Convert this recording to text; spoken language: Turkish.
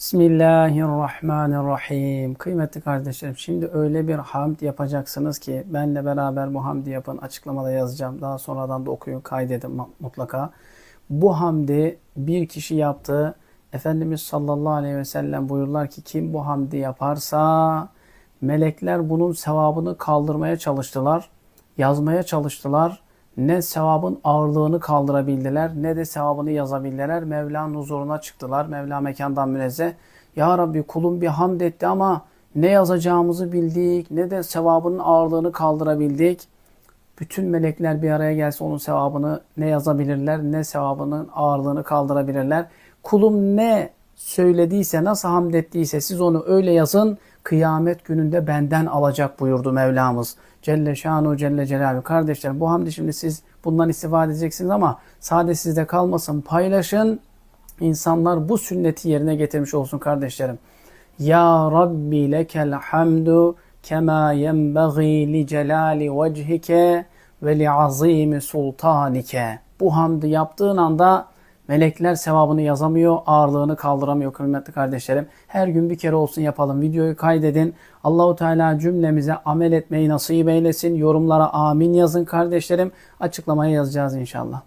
Bismillahirrahmanirrahim. Kıymetli kardeşlerim şimdi öyle bir hamd yapacaksınız ki benle beraber bu hamdi yapın. Açıklamada yazacağım. Daha sonradan da okuyun kaydedin mutlaka. Bu hamdi bir kişi yaptı. Efendimiz sallallahu aleyhi ve sellem buyururlar ki kim bu hamdi yaparsa melekler bunun sevabını kaldırmaya çalıştılar. Yazmaya çalıştılar. Ne sevabın ağırlığını kaldırabildiler ne de sevabını yazabildiler. Mevla'nın huzuruna çıktılar. Mevla mekandan münezzeh. Ya Rabbi kulum bir hamd etti ama ne yazacağımızı bildik ne de sevabının ağırlığını kaldırabildik. Bütün melekler bir araya gelse onun sevabını ne yazabilirler ne sevabının ağırlığını kaldırabilirler. Kulum ne söylediyse nasıl hamd ettiyse siz onu öyle yazın kıyamet gününde benden alacak buyurdu Mevlamız. Celle şanu celle celaluhu. Kardeşler bu hamdi şimdi siz bundan istifade edeceksiniz ama sade sizde kalmasın paylaşın. İnsanlar bu sünneti yerine getirmiş olsun kardeşlerim. Ya Rabbi lekel hamdu kema yenbaghi li celali vechike ve li azimi sultanike. Bu hamdı yaptığın anda melekler sevabını yazamıyor, ağırlığını kaldıramıyor kıymetli kardeşlerim. Her gün bir kere olsun yapalım. Videoyu kaydedin. Allahu Teala cümlemize amel etmeyi nasip eylesin. Yorumlara amin yazın kardeşlerim. Açıklamaya yazacağız inşallah.